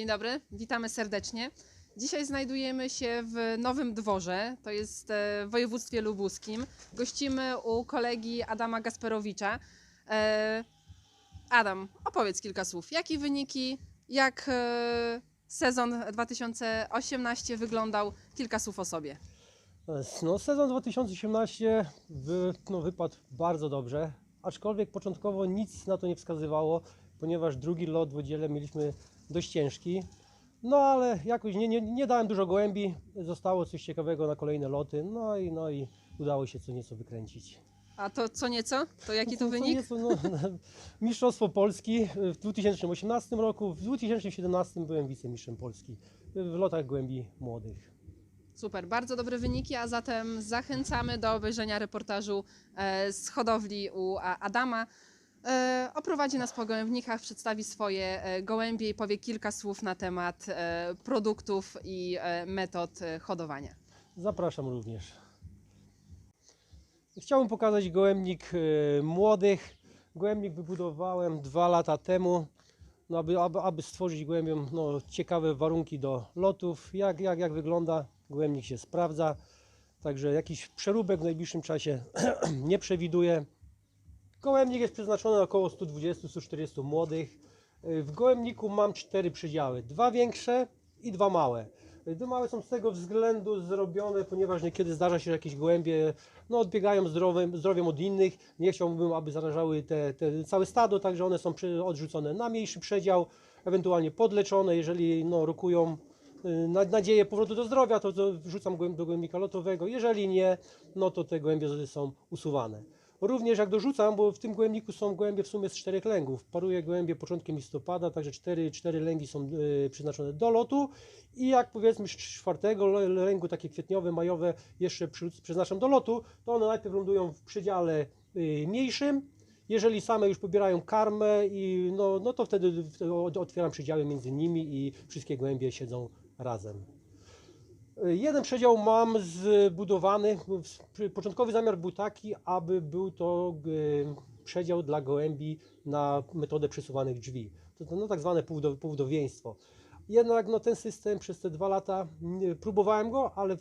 Dzień dobry, witamy serdecznie. Dzisiaj znajdujemy się w Nowym Dworze, to jest e, w województwie lubuskim. Gościmy u kolegi Adama Gasperowicza. E, Adam, opowiedz kilka słów. Jakie wyniki, jak e, sezon 2018 wyglądał? Kilka słów o sobie. No, sezon 2018 wy, no, wypadł bardzo dobrze, aczkolwiek początkowo nic na to nie wskazywało, ponieważ drugi lot w oddziale mieliśmy dość ciężki. No ale jakoś nie, nie, nie dałem dużo gołębi, zostało coś ciekawego na kolejne loty, no i, no i udało się co nieco wykręcić. A to co nieco? To jaki to Co wynik? Nieco, no, Mistrzostwo Polski w 2018 roku, w 2017 byłem wicemistrzem Polski w lotach gołębi młodych. Super, bardzo dobre wyniki, a zatem zachęcamy do obejrzenia reportażu e, z hodowli u Adama. E, Oprowadzi nas po gołębnikach, przedstawi swoje e, gołębie i powie kilka słów na temat e, produktów i metod hodowania. Zapraszam również. Chciałbym pokazać gołębnik młodych. Gołębnik wybudowałem dwa lata temu, no aby, aby, aby stworzyć gołębiom no, ciekawe warunki do lotów. Jak, jak, jak wygląda, gołębnik się sprawdza. Także jakiś przeróbek w najbliższym czasie nie przewiduję. Gołębnik jest przeznaczony na około 120-140 młodych. Y, W gołębniku mam cztery przedziały. Dwa większe i dwa małe. Y, Dwa małe są z tego względu zrobione, ponieważ niekiedy zdarza się, że jakieś gołębie no, odbiegają zdrowym, zdrowiem od innych. Nie chciałbym, aby zarażały te, te całe stado, także one są odrzucone na mniejszy przedział, ewentualnie podleczone, jeżeli no, rokują y, na, nadzieję powrotu do zdrowia, to, wrzucam do gołębnika lotowego. Jeżeli nie, no to te gołębie są usuwane. Również jak dorzucam, bo w tym gołębniku są gołębie w sumie z czterech lęgów. Paruję gołębie początkiem listopada, także cztery, cztery lęgi są y, przeznaczone do lotu. I jak powiedzmy z czwartego lęgu, takie kwietniowe, majowe, jeszcze przy, przeznaczam do lotu, to one najpierw lądują w przedziale y, mniejszym. Jeżeli same już pobierają karmę, i no, no to wtedy, otwieram przedziały między nimi i wszystkie gołębie siedzą razem. Jeden przedział mam zbudowany. Początkowy zamiar był taki, aby był to e, przedział dla gołębi na metodę przesuwanych drzwi. To, no, tak zwane półdo, półdowieństwo. Jednak no, ten system przez te dwa lata próbowałem go, ale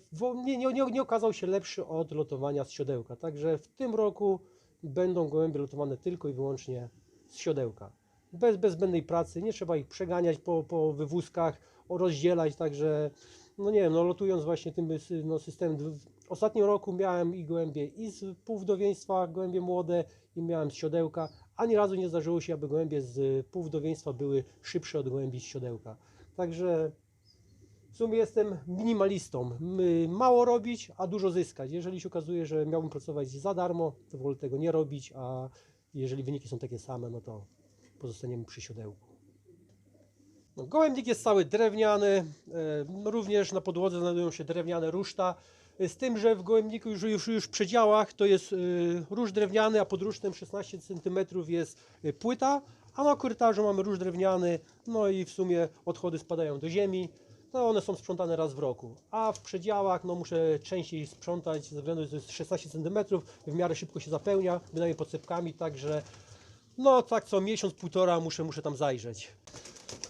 nie, nie, nie, nie okazał się lepszy od lotowania z siodełka. Także w tym roku będą gołębie lotowane tylko i wyłącznie z siodełka. Bez, bez zbędnej pracy, nie trzeba ich przeganiać po, po wywózkach, rozdzielać, także no nie wiem, no lotując właśnie tym no, systemem. W ostatnim roku miałem i gołębie i z półwdowieństwa, gołębie młode i miałem z siodełka. Ani razu nie zdarzyło się, aby gołębie z półwdowieństwa były szybsze od gołębi z siodełka. Także w sumie jestem minimalistą. Mało robić, a dużo zyskać. Jeżeli się okazuje, że miałbym pracować za darmo, to wolę tego nie robić, a jeżeli wyniki są takie same, no to pozostaniemy przy siodełku. Gołębnik jest cały drewniany, e, również na podłodze znajdują się drewniane ruszta, z tym, że w gołębniku już, już, już w przedziałach to jest e, róż drewniany, a pod rusztem 16 cm jest e, płyta, a na korytarzu mamy róż drewniany, no i w sumie odchody spadają do ziemi, no one są sprzątane raz w roku, a w przedziałach no muszę częściej sprzątać ze względu, że to jest 16 cm, w miarę szybko się zapełnia, bynajmniej podsypkami, także no tak co miesiąc, półtora muszę, muszę tam zajrzeć.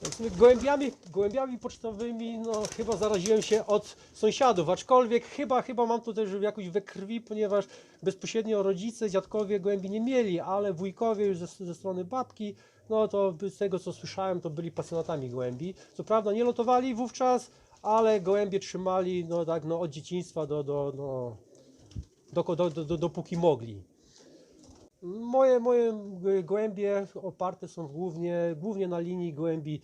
Sumie Gołębiami, gołębiami pocztowymi no, chyba zaraziłem się od sąsiadów, aczkolwiek chyba, chyba mam to też jakoś we krwi, ponieważ bezpośrednio rodzice, dziadkowie gołębi nie mieli, ale wujkowie już ze, ze strony babki, no to z tego co słyszałem, to byli pasjonatami gołębi. Co prawda nie lotowali wówczas, ale gołębie trzymali no, tak, no, od dzieciństwa do, do, no, do, do, do, do, dopóki mogli. Moje, moje gołębie oparte są głównie, głównie na linii gołębi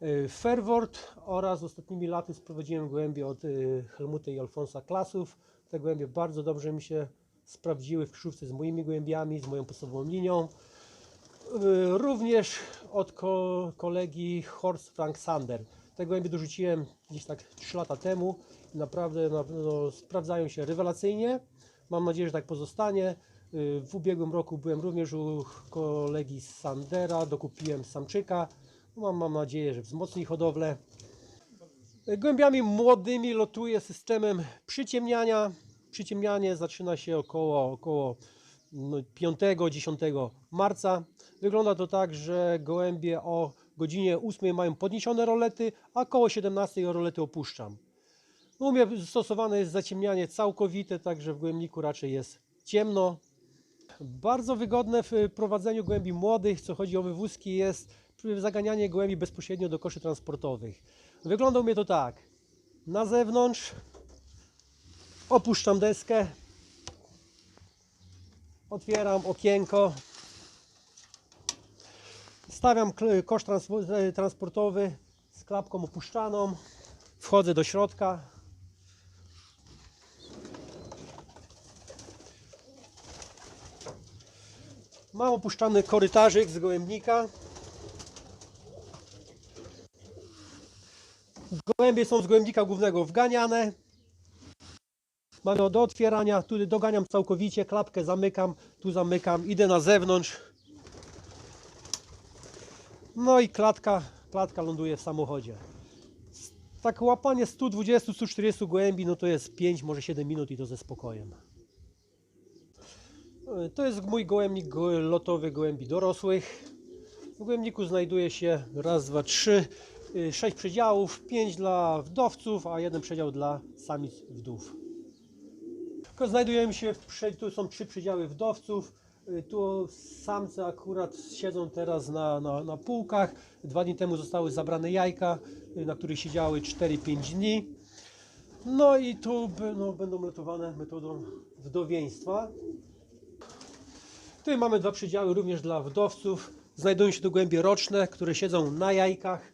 e, Fairword oraz ostatnimi laty sprowadziłem gołębie od e, Helmuta i Alfonsa Klasów. Te gołębie bardzo dobrze mi się sprawdziły w krzyżówce z moimi gołębiami, z moją podstawową linią. E, Również od ko kolegi Horst Frank Sander. Te gołębie dorzuciłem gdzieś tak 3 lata temu. Naprawdę no, sprawdzają się rewelacyjnie. Mam nadzieję, że tak pozostanie. Y, W ubiegłym roku byłem również u kolegi z Sandera, dokupiłem samczyka. Mam, mam nadzieję, że wzmocni hodowlę. Y, Gołębiami młodymi lotuję systemem przyciemniania. Przyciemnianie zaczyna się około, około no, 5-10 marca. Wygląda to tak, że gołębie o godzinie 8 mają podniesione rolety, a koło 17 rolety opuszczam. No, U mnie stosowane jest zaciemnianie całkowite, także w gołębniku raczej jest ciemno. Bardzo wygodne w prowadzeniu gołębi młodych, co chodzi o wywózki, jest zaganianie gołębi bezpośrednio do koszy transportowych. Wygląda mnie to tak. Na zewnątrz opuszczam deskę, otwieram okienko, stawiam kosz e, transportowy z klapką opuszczaną, wchodzę do środka. Mam opuszczany korytarzyk z gołębnika. Gołębie są z gołębnika głównego wganiane. Mamy do otwierania, tu doganiam całkowicie, klapkę zamykam, tu zamykam, idę na zewnątrz. No i klatka, klatka ląduje w samochodzie. Tak łapanie 120-140 gołębi, no to jest 5, może 7 minut i to ze spokojem. To jest mój gołębnik go- lotowy gołębi dorosłych. W gołębniku znajduje się raz, dwa, trzy, y, sześć przedziałów, pięć dla wdowców, a jeden przedział dla samic wdów. Znajdujemy się, w, tu są trzy przedziały wdowców. Y, Tu samce akurat siedzą teraz na, na, na półkach. Dwa dni temu zostały zabrane jajka, y, na których siedziały 4-5 dni. No i tu no, będą lotowane metodą wdowieństwa. Tutaj mamy dwa przedziały również dla wdowców. Znajdują się tu gołębie roczne, które siedzą na jajkach.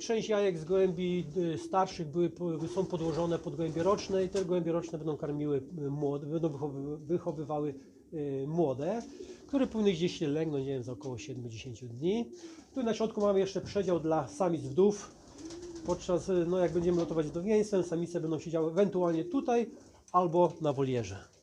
Część jajek z gołębi y, starszych były, są podłożone pod gołębie roczne i te gołębie roczne będą karmiły y, młode, będą wychowy, wychowywały y, młode, które powinny gdzieś się lęgnąć, nie wiem, za około 70 dni. Tu na środku mamy jeszcze przedział dla samic wdów. Podczas, no jak będziemy lotować wdowieństwem, samice będą siedziały ewentualnie tutaj albo na wolierze.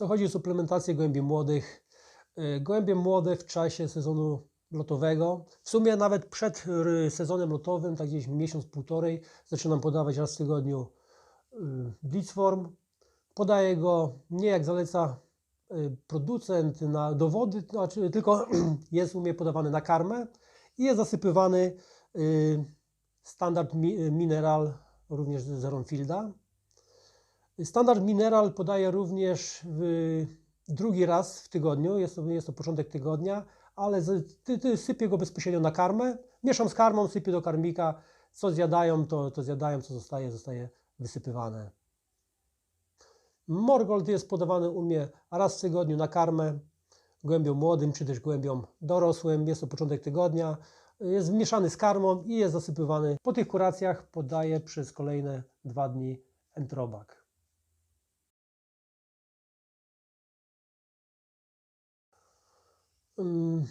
Co chodzi o suplementację gołębi młodych. y, Gołębie młode w czasie sezonu lotowego, w sumie nawet przed sezonem lotowym, tak gdzieś miesiąc, półtorej, zaczynam podawać raz w tygodniu y, Blitzform. Podaję go nie jak zaleca y, producent na dowody, znaczy tylko jest u mnie podawany na karmę i jest zasypywany standard mi- mineral również z Ronfielda. Standard Mineral podaję również drugi raz w tygodniu, jest to, jest to początek tygodnia, ale z, ty, ty sypię go bezpośrednio na karmę, mieszam z karmą, sypię do karmika, co zjadają, to, to zjadają, co zostaje, zostaje wysypywane. Morgold jest podawany u mnie raz w tygodniu na karmę, gołębiom młodym, czy też gołębiom dorosłym, jest to początek tygodnia, jest mieszany z karmą i jest zasypywany. Po tych kuracjach podaję przez kolejne dwa dni entrobak.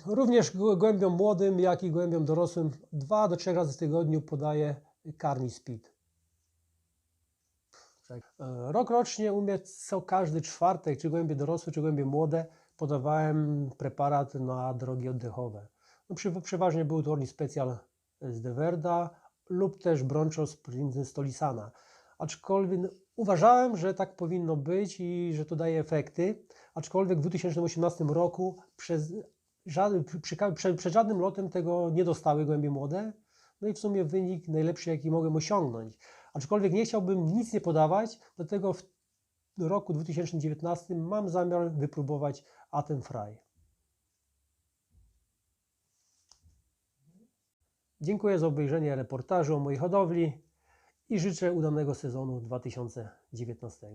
Również go- gołębiom młodym, jak i gołębiom dorosłym dwa do trzech razy w tygodniu podaję Carni Speed. E, Rok rocznie u mnie co każdy czwartek, czy gołębie dorosłe, czy gołębie młode, podawałem preparat na drogi oddechowe. No, przeważnie był to Orni Special z Deverda lub też Broncho Sprint z Stolisana. Aczkolwiek uważałem, że tak powinno być i że to daje efekty. Aczkolwiek w 2018 roku przez przed żadnym lotem tego nie dostały gołębie młode. No i w sumie wynik najlepszy, jaki mogłem osiągnąć. Aczkolwiek nie chciałbym nic nie podawać, dlatego w roku 2019 mam zamiar wypróbować Atem Fry. Dziękuję za obejrzenie reportażu o mojej hodowli i życzę udanego sezonu 2019.